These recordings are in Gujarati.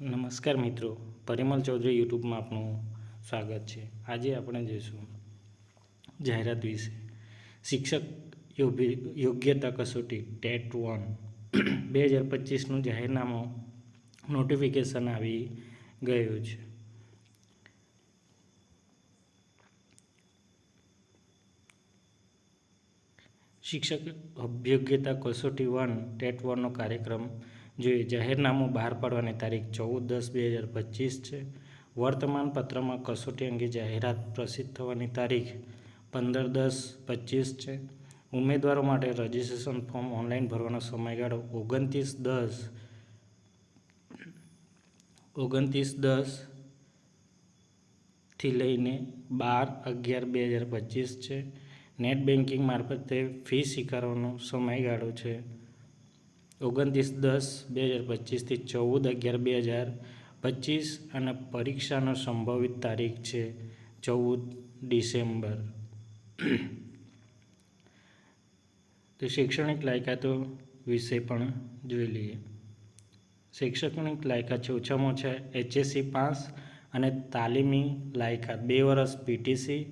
નમસ્કાર મિત્રો. પરિમલ ચૌધરી યુટ્યુબમાં આપનું સ્વાગત છે. આજે આપણે જોઈશું જાહેરાત વિશે. શિક્ષક યોગ્ય- યોગ્યતા કસોટી ટેટ વન. બે હજાર પચીસનું જાહેરનામું નોટિફિકેશન આવી ગયું છે. શિક્ષક અભ્યોગ્યતા કસોટી વન ટેટ વનનો કાર્યક્રમ જોઈએ જાહેરનામું બહાર પાડવાની તારીખ ચૌદ દસ બે હજાર પચીસ છે. વર્તમાન પત્રમાં કસોટી અંગે જાહેરાત પ્રસિદ્ધ થવાની તારીખ પંદર દસ પચીસ છે. ઉમેદવારો માટે રજિસ્ટ્રેશન ફોર્મ ઓનલાઈન ભરવાનો સમયગાળો ઓગણત્રીસ દસ ઓગણત્રીસ દસથી લઈને બાર અગિયાર બે હજાર પચીસ છે. નેટ બેન્કિંગ મારફતે ફી સ્વીકારવાનો સમયગાળો છે. ઓગણત્રીસ દસ, બે હજાર પચીસથી ચૌદ અગિયાર, બે હજાર પચીસ અને પરીક્ષાનો સંભવિત તારીખ છે ચૌદ ડિસેમ્બર. તો શૈક્ષણિક લાયકાતો વિશે પણ જોઈ લઈએ. શૈક્ષણિક લાયકાત છે ઓછામાં ઓછા એચએસસી પાસ અને તાલીમી લાયકાત બે વર્ષ પીટીસી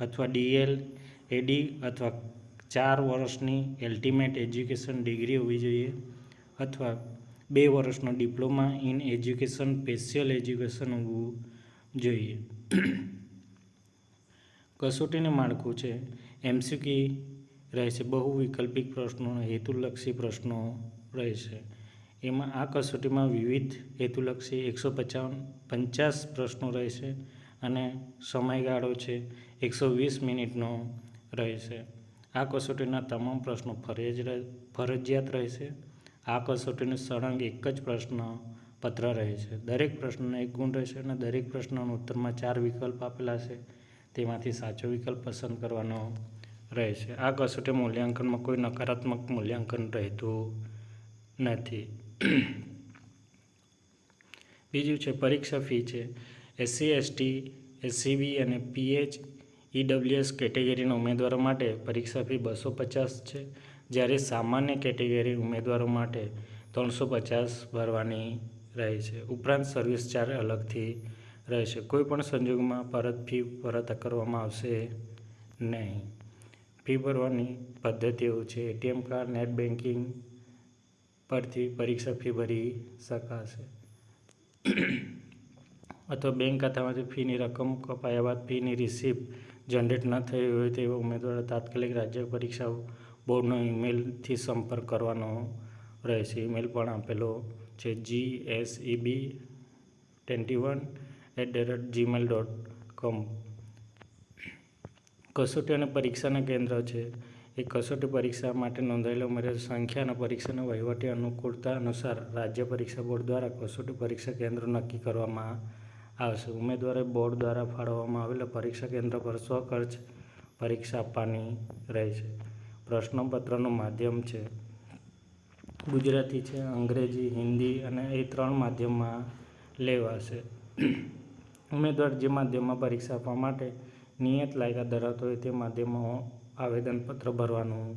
અથવા ડીએલ, એડી અથવા ચાર વર્ષની અલ્ટિમેટ એજ્યુકેશન ડિગ્રી હોવી જોઈએ. અથવા બે વર્ષનો diploma in education, special education હોવું જોઈએ. કસોટીને માળખું છે. એમસીક્યુ રહેશે. બહુ વૈકલ્પિક પ્રશ્નો, હેતુલક્ષી પ્રશ્નો રહેશે. એમાં આ કસોટીમાં વિવિધ હેતુલક્ષી એકસો પચાવન પચાસ પ્રશ્નો રહેશે અને સમયગાળો છે એકસો વીસ મિનિટનો રહેશે. આ કસોટીના તમામ પ્રશ્નો ફરજ ફરજિયાત રહેશે. આ કસોટીનું સળંગ એક જ પ્રશ્ન પત્ર રહે છે. દરેક પ્રશ્નનો એક ગુણ રહેશે અને દરેક પ્રશ્નના ઉત્તરમાં ચાર વિકલ્પ આપેલા છે. તેમાંથી સાચો વિકલ્પ પસંદ કરવાનો રહેશે. આ કસોટી મૂલ્યાંકનમાં કોઈ નકારાત્મક મૂલ્યાંકન રહેતું નથી. બીજું છે, પરીક્ષા ફી છે. એસસી એસટી એસસીબી અને પીએચ ઈડબ્લ્યુએસ કેટેગરીના ઉમેદવારો માટે પરીક્ષા ફી બસો પચાસ છે. જ્યારે સામાન્ય કેટેગરી ઉમેદવારો માટે ત્રણસો પચાસ ભરવાની રહે છે. ઉપરાંત સર્વિસ ચાર્જ અલગથી રહેશે કોઈપણ સંજોગમાં પરત ફી પરત કરવામાં આવશે નહીં. ફી ભરવાની પદ્ધતિ એવું છે. એટીએમ કાર્ડ, નેટ બેન્કિંગ પરથી પરીક્ષા ફી ભરી શકાશે. અથવા બેંક ખાતામાંથી ફીની રકમ કપાયા બાદ ફીની રિસિપ્ટ જનરેટ ન થઈ હોય તેવા ઉમેદવારો તાત્કાલિક રાજ્ય પરીક્ષા બોર્ડનો ઈમેલથી સંપર્ક કરવાનો રહેશે. ઈમેલ પણ આપેલો છે G S E B twenty one at the rate Gmail dot com કસોટી અને પરીક્ષાના કેન્દ્ર છે. એ કસોટી પરીક્ષા માટે નોંધાયેલા ઉમેદવાર સંખ્યા અને પરીક્ષાના વહીવટી અનુકૂળતા અનુસાર રાજ્ય પરીક્ષા બોર્ડ દ્વારા કસોટી પરીક્ષા કેન્દ્ર નક્કી કરવામાં આવશે. ઉમેદવારે બોર્ડ દ્વારા ફાળવવામાં આવેલા પરીક્ષા કેન્દ્ર પર સ્વખર્ચ પરીક્ષા આપવાની રહેશે. પ્રશ્નપત્રનું માધ્યમ છે. ગુજરાતી છે, અંગ્રેજી, હિન્દી અને એ ત્રણ માધ્યમમાં લેવાશે. ઉમેદવાર જે માધ્યમમાં પરીક્ષા આપવા માટે નિયત લાયકાત ધરાવતો હોય તે માધ્યમમાં આવેદનપત્ર ભરવાનું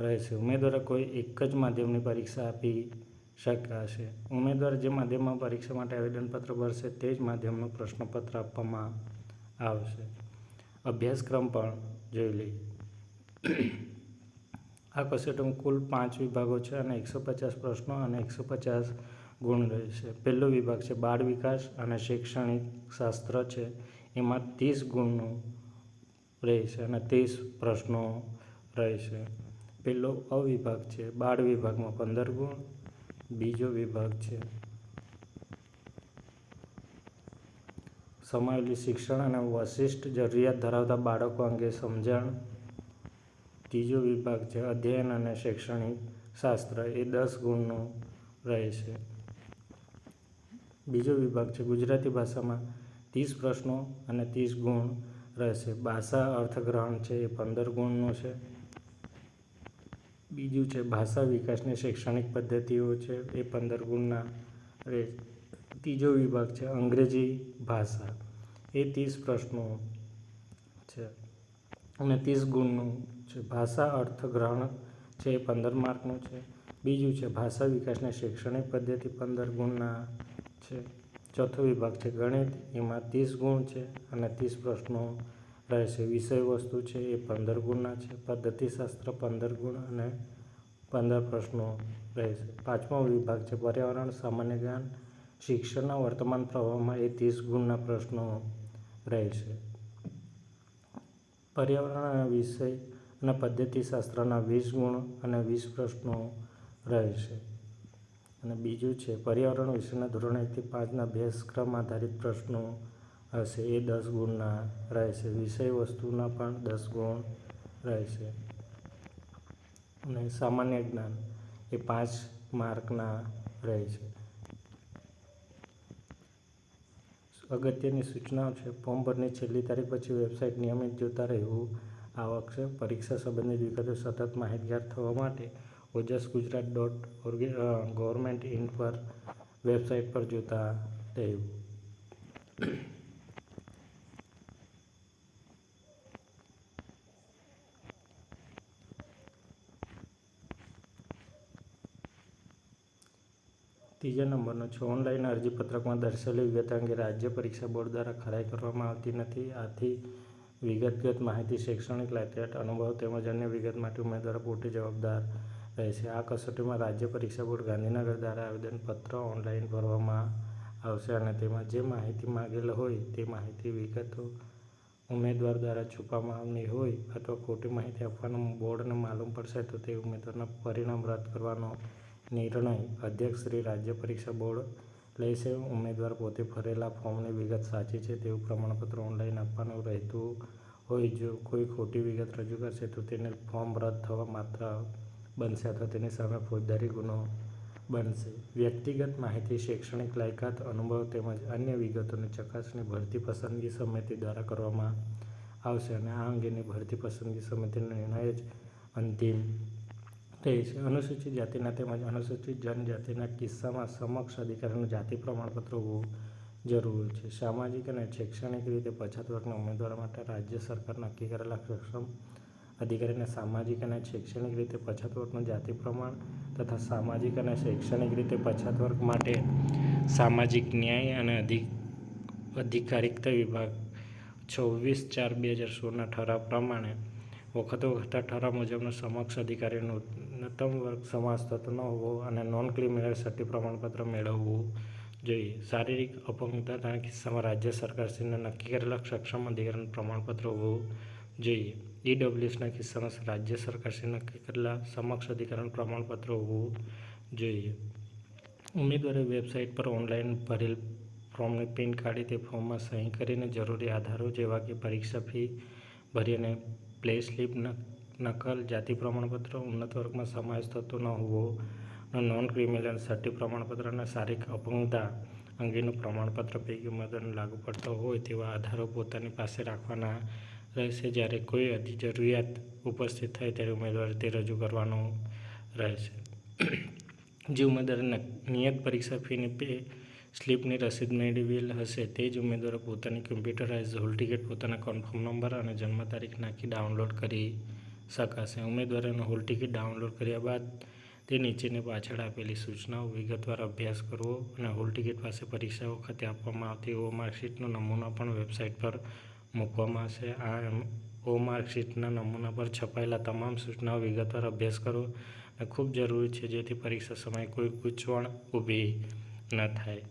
રહેશે. ઉમેદવારે કોઈ એક જ માધ્યમની પરીક્ષા આપી શકાશે. ઉમેદવાર જે માધ્યમમાં પરીક્ષા માટે આવેદનપત્ર ભરશે તે જ માધ્યમનું પ્રશ્નપત્ર આપવામાં આવશે. અભ્યાસક્રમ પણ જોઈ લઈએ. આ કસોટીમાં કુલ પાંચ વિભાગો છે અને એકસો પચાસ પ્રશ્નો અને એકસો પચાસ ગુણ રહેશે પહેલો વિભાગ છે બાળ વિકાસ અને શૈક્ષણિક શાસ્ત્ર છે. એમાં ત્રીસ ગુણનું રહેશે અને ત્રીસ પ્રશ્નો રહેશે પહેલો અવિભાગ છે બાળ વિભાગમાં પંદર ગુણ, બીજો વિભાગ છે સમાયેલી શિક્ષણ અને વશિષ્ઠ જરૂરિયાત ધરાવતા બાળકો અંગે સમજણ ત્રીજો વિભાગ છે, અધ્યયન અને શૈક્ષણિક શાસ્ત્ર, એ દસ ગુણનું રહેશે બીજો વિભાગ છે, ગુજરાતી ભાષામાં ત્રીસ પ્રશ્નો અને ત્રીસ ગુણ રહેશે ભાષા અર્થગ્રહણ છે, એ પંદર ગુણનું છે. બીજું છે, ભાષા વિકાસની શૈક્ષણિક પદ્ધતિઓ છે, એ પંદર ગુણના રહે ત્રીજો વિભાગ છે, અંગ્રેજી ભાષા, એ ત્રીસ પ્રશ્નો છે. અને ત્રીસ ગુણનું છે. ભાષા અર્થગ્રહણ છે એ પંદર માર્કનું છે. બીજું છે, ભાષા વિકાસની શૈક્ષણિક પદ્ધતિ પંદર ગુણના છે. ચોથો વિભાગ છે, ગણિત. એમાં ત્રીસ ગુણ છે અને ત્રીસ પ્રશ્નો રહેશે. વિષય વસ્તુ છે એ પંદર ગુણના છે. પદ્ધતિશાસ્ત્ર પંદર ગુણ અને પંદર પ્રશ્નો રહેશે. પાંચમો વિભાગ છે, પર્યાવરણ, સામાન્ય જ્ઞાન. શિક્ષણના વર્તમાન પ્રવાહમાં એ ત્રીસ ગુણના પ્રશ્નો રહેશે. પર્યાવરણ વિષય અને પદ્ધતિશાસ્ત્રના વીસ ગુણ અને વીસ પ્રશ્નો રહેશે અને બીજું છે, પર્યાવરણ વિષયના ધોરણ એકથી પાંચના અભ્યાસક્રમ આધારિત પ્રશ્નો હશે. એ દસ ગુણના રહેશે વિષય વસ્તુના પણ દસ ગુણ રહેશે અને સામાન્ય જ્ઞાન એ પાંચ માર્કના રહેશે અગત્યની સૂચનાઓ છે. ફોર્મ ભરની છેલ્લી તારીખ પછી વેબસાઇટ નિયમિત જોતા રહેવું. આવક છે પરીક્ષા સંબંધિત વિગતો સતત માહિતગાર થવા માટે Ojas Gujarat dot government in પર વેબસાઇટ પર જોતા રહેવું. ત્રીજા નંબરનો છે. ઓનલાઈન અરજીપત્રકમાં દર્શાવેલી વિગત અંગે રાજ્ય પરીક્ષા બોર્ડ દ્વારા ખરાઈ કરવામાં આવતી નથી. આથી વિગતગત માહિતી શૈક્ષણિક લાયકાત અનુભવ તેમજ અન્ય વિગત માટે ઉમેદવારો પોતે જવાબદાર રહેશે. આ કસોટીમાં રાજ્ય પરીક્ષા બોર્ડ ગાંધીનગર દ્વારા આવેદનપત્ર ઓનલાઈન ભરવામાં આવશે અને તેમાં જે માહિતી માગેલ હોય તે માહિતી વિગતો ઉમેદવાર દ્વારા છુપાવવાની હોય અથવા ખોટી માહિતી આપવાનું બોર્ડને માલુમ પડશે તો તે ઉમેદવારના પરિણામ રદ કરવાનો નિર્ણય અધ્યક્ષ શ્રી રાજ્ય પરીક્ષા બોર્ડ લેશે. ઉમેદવાર પોતે ભરેલા ફોર્મની વિગત સાચી છે તેવું પ્રમાણપત્ર ઓનલાઈન આપવાનું રહેતું હોય. જો કોઈ ખોટી વિગત રજૂ કરશે તો તેને ફોર્મ રદ થવા માત્ર બનશે અથવા તેની સામે ફોજદારી ગુનો બનશે. વ્યક્તિગત માહિતી, શૈક્ષણિક લાયકાત, અનુભવ તેમજ અન્ય વિગતોની ચકાસણી ભરતી પસંદગી સમિતિ દ્વારા કરવામાં આવશે અને આ અંગેની ભરતી પસંદગી સમિતિનો નિર્ણય જ અંતિમ રહેશે અનુસૂચિત જાતિના તેમજ અનુસૂચિત જનજાતિના કિસ્સામાં સમક્ષ અધિકારીનું જાતિ પ્રમાણપત્ર હોવું જરૂરી છે. સામાજિક અને શૈક્ષણિક રીતે પછાત વર્ગના ઉમેદવારો માટે રાજ્ય સરકાર નક્કી કરેલા સક્ષમ અધિકારીને સામાજિક અને શૈક્ષણિક રીતે પછાત વર્ગનું જાતિ પ્રમાણ તથા સામાજિક અને શૈક્ષણિક રીતે પછાત વર્ગ માટે સામાજિક ન્યાય અને અધિક, અધિકારિકતા વિભાગ છવ્વીસ ચાર બે હજાર સોળના ઠરાવ પ્રમાણે વખતો ઠરાવ મુજબનો સમક્ષ અધિકારીનું ન્યૂનતમ વર્ગ સમાસ થતો ન હોવો અને નોન ક્રિમિનલ સર્ટી પ્રમાણપત્ર મેળવવું જોઈએ. શારીરિક અપંગતાના કિસ્સામાં રાજ્ય સરકારશ્રીને નક્કી કરેલા સક્ષમ અધિકારીનું પ્રમાણપત્ર હોવું જોઈએ. ઈડબ્લ્યુએસના કિસ્સામાં રાજ્ય સરકારશ્રી નક્કી કરેલા સમક્ષ અધિકારીનું પ્રમાણપત્ર હોવું જોઈએ. ઉમેદવારે વેબસાઇટ પર ઓનલાઈન ભરેલ ફોર્મને પ્રિન્ટ કાઢી તે ફોર્મમાં સહી કરીને જરૂરી આધારો જેવા કે પરીક્ષા ફી ભરી અને પ્લે સ્લીપ નકલ, જાતિ પ્રમાણપત્ર, ઉન્નત વર્ગમાં સમાવેશ થતો ન હોવો નોન ક્રિમિનલ સર્ટી પ્રમાણપત્ર અને શારીરિક અપંગતા અંગેનું પ્રમાણપત્ર પૈકી મદદ લાગુ પડતો હોય તેવા આધારો પોતાની પાસે રાખવાના રહેશે. જ્યારે કોઈ અધિ જરૂરિયાત ઉપસ્થિત થાય ત્યારે ઉમેદવારે તે રજૂ કરવાનું રહેશે. જે ઉમેદવારે નિયત પરીક્ષા ફીની પે સ્લીપની રસીદ મેળવેલ હશે તે જ ઉમેદવારો પોતાની કમ્પ્યુટરાઇઝ હોલ ટિકિટ, પોતાના કન્ફર્મ નંબર અને જન્મ તારીખ નાખી ડાઉનલોડ કરી શકાશે. ઉમેદવારોને હોલ ટિકિટ ડાઉનલોડ કર્યા બાદ તે નીચેની પાછળ આપેલી સૂચનાઓ, વિગતવાર અભ્યાસ કરવો અને હોલ ટિકિટ પાસે પરીક્ષા વખતે આપવામાં આવતી ઓ માર્કશીટનો નમૂનો પણ વેબસાઇટ પર મૂકવામાં આવશે. આ ઓ માર્કશીટના નમૂના પર છપાયેલા તમામ સૂચનાઓ, વિગતવાર અભ્યાસ કરવો ખૂબ જરૂરી છે જેથી પરીક્ષા સમયે કોઈ ગૂંચવણ ઊભી ન થાય.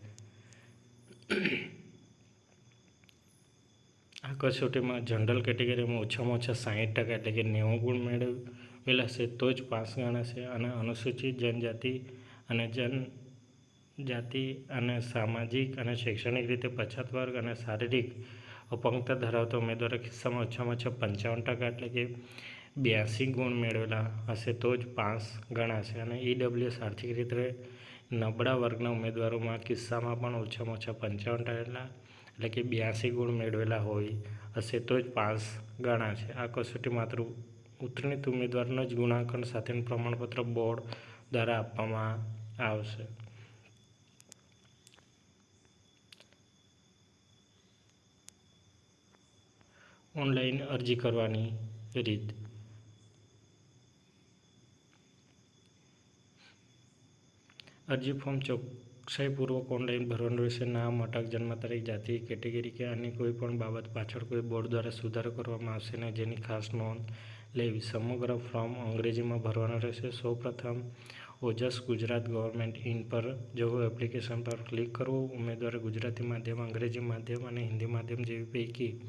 આ કસોટીમાં જનરલ કેટેગરીમાં ઓછામાં ઓછા સાહીઠ ટકા એટલે કે નેવું ગુણ મેળવેલા છે, તો જ પાસ ગણાશે અને અનુસૂચિત જનજાતિ અને જનજાતિ અને સામાજિક અને શૈક્ષણિક રીતે પછાત વર્ગ અને શારીરિક અપંગતા ધરાવતા ઉમેદવારો કિસ્સામાં ઓછામાં ઓછા પંચાવન ટકા એટલે કે બ્યાસી ગુણ મેળવેલા હશે, તો જ પાસ ગણાશે અને ઈડબ્લ્યુએસ આર્થિક રીતે નબળા વર્ગના ઉમેદવારોમાં કિસ્સામાં પણ ઓછામાં ઓછા પંચાવન ટકા એટલે કે બ્યાસી ગુણ મેળવેલા હોય, હશે તો જ પાસ ગણાશે આ કસોટી માત્ર ઉત્તીર્ણિત ઉમેદવારના જ ગુણાંકન સાથેનું પ્રમાણપત્ર બોર્ડ દ્વારા આપવામાં આવશે. ઓનલાઈન અરજી કરવાની રીત. અરજી ફોર્મ ચોકસાઈપૂર્વક ઓનલાઈન ભરવાનું રહેશે. નામ અટક જન્મ તારીખ જાતિ, કેટેગરી કે અન્ય કોઈ પણ બાબત પાછળ કોઈ બોર્ડ દ્વારા સુધારો કરવામાં આવશે નહીં, જેની ખાસ નોંધ લેવી. સમગ્ર ફોર્મ અંગ્રેજીમાં ભરવાનું રહેશે. સૌપ્રથમ, ઓજસ ગુજરાત ગવર્મેન્ટ ઇન પર જવું એપ્લિકેશન પર ક્લિક કરવું, ઉમેદવારે ગુજરાતી માધ્યમ, અંગ્રેજી માધ્યમ અને હિન્દી માધ્યમ જેવી પૈકી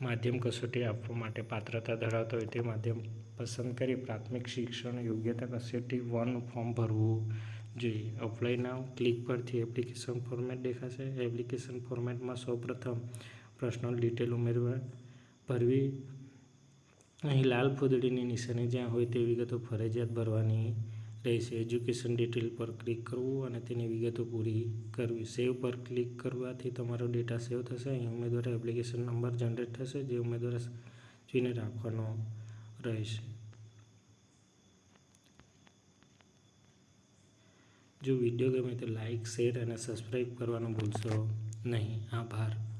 માધ્યમ કસોટી આપવા માટે પાત્રતા ધરાવતો હોય તે માધ્યમ પસંદ કરી પ્રાથમિક શિક્ષણ યોગ્યતા કસોટી વન ફોર્મ ભરવું. જોઈએ અપ્લાય નાવ ક્લિક પરથી એપ્લિકેશન ફોર્મેટ દેખાશે. એપ્લિકેશન ફોર્મેટમાં સૌપ્રથમ પર્સનલ ડિટેલ ઉમેરવા, ભરવી. અહીં લાલ ફૂદડીની નિશાની જ્યાં હોય તે વિગતો ફરજિયાત ભરવાની રહેશે. એજ્યુકેશન ડિટેલ પર ક્લિક કરવું અને તેની વિગતો પૂરી કરવી. સેવ પર ક્લિક કરવાથી તમારો ડેટા સેવ થશે. અહીં ઉમેદવારે એપ્લિકેશન નંબર જનરેટ થશે, જે ઉમેદવારે જોઈને રાખવાનો રહેશે. જો વીડિયો ગમે તો લાઇક શેર અને સબસ્ક્રાઈબ કરવાનું ભૂલશો નહીં. આભાર.